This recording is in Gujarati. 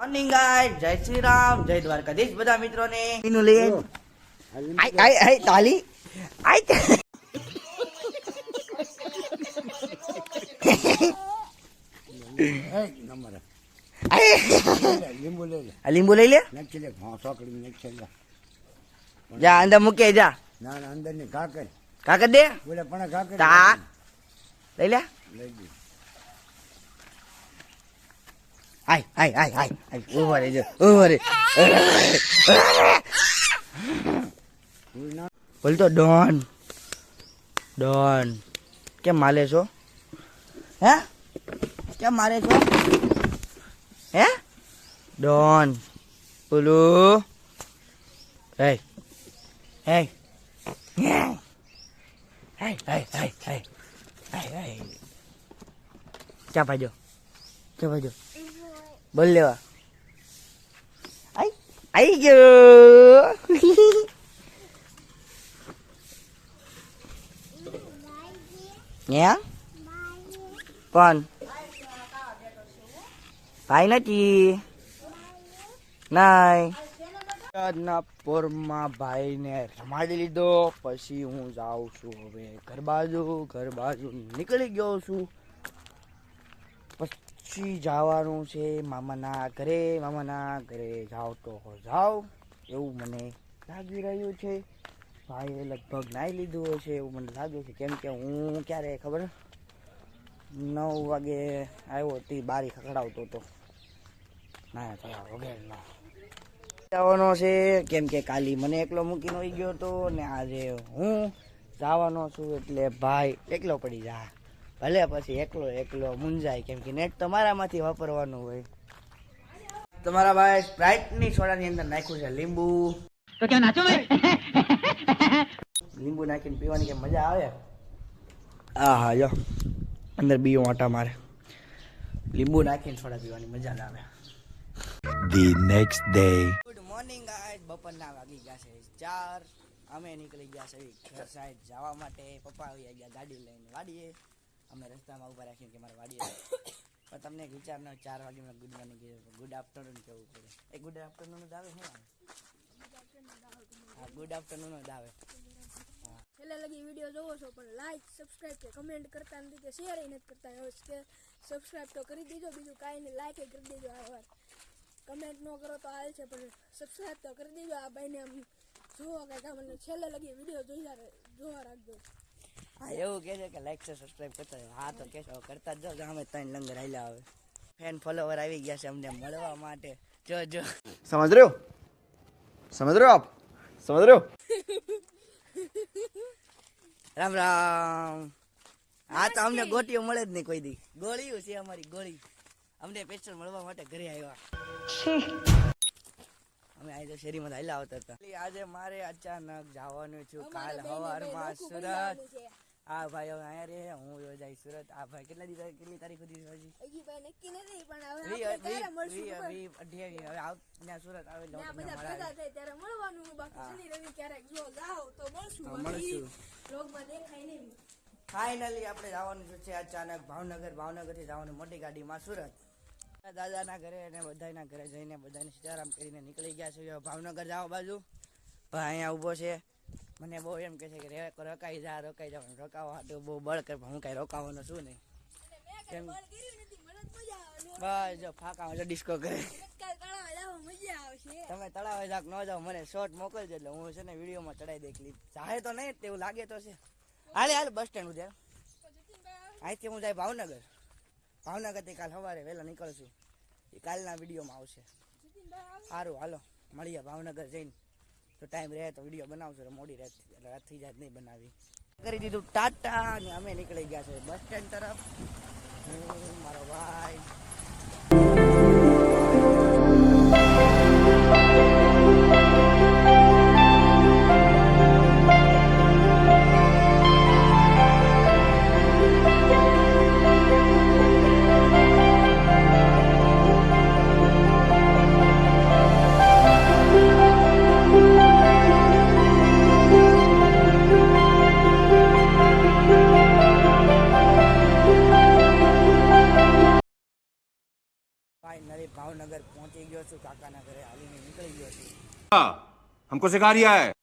મોર્નિંગ ગાય જય શ્રી રામ જય દ્વારકાધીશ બધા મિત્રોને. એનું લઈ આઈ આઈ આઈ તાલી. આઈ નંબર. લીંબુ લઈ લે. જા અંદર મૂકે જા. ના ના અંદરની ઘા કરી દે? બોલે પણ ઘા કરી તા લઈ લે. લઈ દે આય આય આય આય આય, ઊભો રે જો ઊભો રે. બોલ તો ડોન ડોન. કેમ માલે છો? હે? કેમ મારે છો? હે? ડોન, બોલો. હે હે. હે હે હે હે હે હે. પાજો બોલ લેવા આઈ આઈ ગયો Yeah? કોણ ભાઈ નથી નાય ના પોરમાં ભાઈને રમાડી લીધો પછી હું જાઉં છું હવે ઘર બાજુ ઘર બાજુ નીકળી ગયો છું. પછી જવાનું છે મામાના ઘરે મામાના ઘરે જાવ તો જાવ. એવું મને લાગી રહ્યું છે. ભાઈએ લગભગ નાહી લીધું હશે એવું મને લાગે છે. કેમ કે હું ક્યારે ખબર? નવ વાગે આવ્યો તે બારી ખખડાવતો હતો. ના થયા વગેરેના. જવાનો છે, કેમ કે કાલી મને એકલો મૂકીને ગયો હતો ને આજે હું જવાનો છું એટલે ભાઈ એકલો પડી જા. ભલે પછી એકલો એકલો મુંજાય કેમ કે નેટ તમારામાંથી વાપરવાનું હોય. તમારા ભાઈ સ્પ્રાઇટની સોડાની અંદર નાખ્યું છે લીંબુ. લીંબુ નાખીને પીવાની કે મજા આવે? હા હા જો અંદર બીઓ આટા મારે. લીંબુ નાખીને સોડા પીવાની મજા ના આવે. The next day good morning guys બપોરના વાગી ગયા છે ચાર. અમે નીકળી ગયા છે ઘર સાઈડ જવા માટે. પપ્પા આવી ગયા ગાડી લઈને વાડીએ. અમે રસ્તામાં ઊભા રાખીને કે મારે વાડીએ પણ તમને એક વિચાર ન ચાર વાગે મેં ગુડ મોર્નિંગ કીધું ગુડ આફ્ટરનૂન કેવું પડે? એ ગુડ આફ્ટરનૂન જ આવે શું આવે હા ગુડ આફ્ટરનૂન જ આવે. છેલ્લે લગી વીડિયો જોવો છો પણ લાઈક સબસ્ક્રાઇબ કે કમેન્ટ કરતા નથી કે શેર નથી કરતા. હોય કે સબસ્ક્રાઇબ તો કરી દેજો બીજું કાંઈ નહીં. લાઈક કરી દેજો આ વાર. કમેન્ટ ન કરો તો હાલ છે પણ સબસ્ક્રાઇબ તો કરી દેજો આ ભાઈને આમ જોવો કે તમને છેલ્લે લગી વીડિયો જોઈ જોવા રાખજો. એવું કે છે કે લાઈક છે સબસ્ક્રાઈબ કરતા હા તો કહેશો કરતા જો ગામે ત્રણ લંગર હાલ્યા આવે. ફેન ફોલોવર આવી ગયા છે અમને મળવા માટે. જો જો. સમજ રહ્યો? સમજ રહ્યો આપ? સમજ રહ્યો? રામ રામ. આ તો અમને ગોટીઓ મળે જ નહીં કોઈ દી. ગોળીઓ છે અમારી ગોળી. અમને પેસ્ટર મળવા માટે ઘરે આવ્યા. અમે આજે શેરીમાં હાલ્યા આવતા હતા. આજે મારે અચાનક જવાનું છું. કાલ સવારમાં સુરત. આ ભાઈ હવે અહીંયા રે હું જાય સુરત. આ ભાઈ કેટલા દિવસ કેટલી તારીખ સુધી હજી હજી ભાઈ નક્કી નથી પણ હવે ક્યારે મળશું ખબર? હવે આવ ત્યાં સુરત આવે બધા ભેગા થાય ત્યારે મળવાનું બાકી શનિ રવિ ક્યારેક જો જાઓ તો મળશું. મળશું. દેખાય નહીં. ફાઇનલી આપણે જવાનું છે અચાનક ભાવનગર. ભાવનગરથી જવાનું મોટી ગાડીમાં સુરત. દાદાના ઘરે અને બધાના ઘરે જઈને બધાને સીતારામ કરીને નીકળી ગયા છે. ભાવનગર જાવ બાજુ. ભાઈ અહીંયા ઊભો છે. મને બહુ એમ કહે છે કે રોકાઈ જા રોકાઈ જા રોકાવા. તો બહુ બળ કર હું કાંઈ રોકાવાનો છું નહીં. કેમ? બસ જો ફાંકા જો ડિસ્કો કરે. જાવ મજા આવશે. તમે તળાવે જાક ન જાઓ મને શોર્ટ મોકલજો એટલે હું છે ને વિડીયોમાં ચડાવી દે ક્લિપ ચાહે તો નહીં તેવું લાગે તો છે. હાલે હાલ બસ સ્ટેન્ડ ઉધર અહીંથી હું જાય ભાવનગર. ભાવનગરથી કાલ સવારે વહેલા નીકળશું એ કાલના વિડીયોમાં આવશે. સારું હાલો. મળીએ ભાવનગર જઈને. તો ટાઈમ રહે તો વીડિયો બનાવશું એટલે મોડી રાત રાત થઈ જાય નહીં બનાવી. કરી દીધું ટાટા અને અમે નીકળી ગયા છે બસ સ્ટેન્ડ તરફ. ભાવનગર પહોંચી ગયો છું કાકાના ઘરે હાલીને નીકળી ગયો છું. હમકો સિખા રહ્યા હે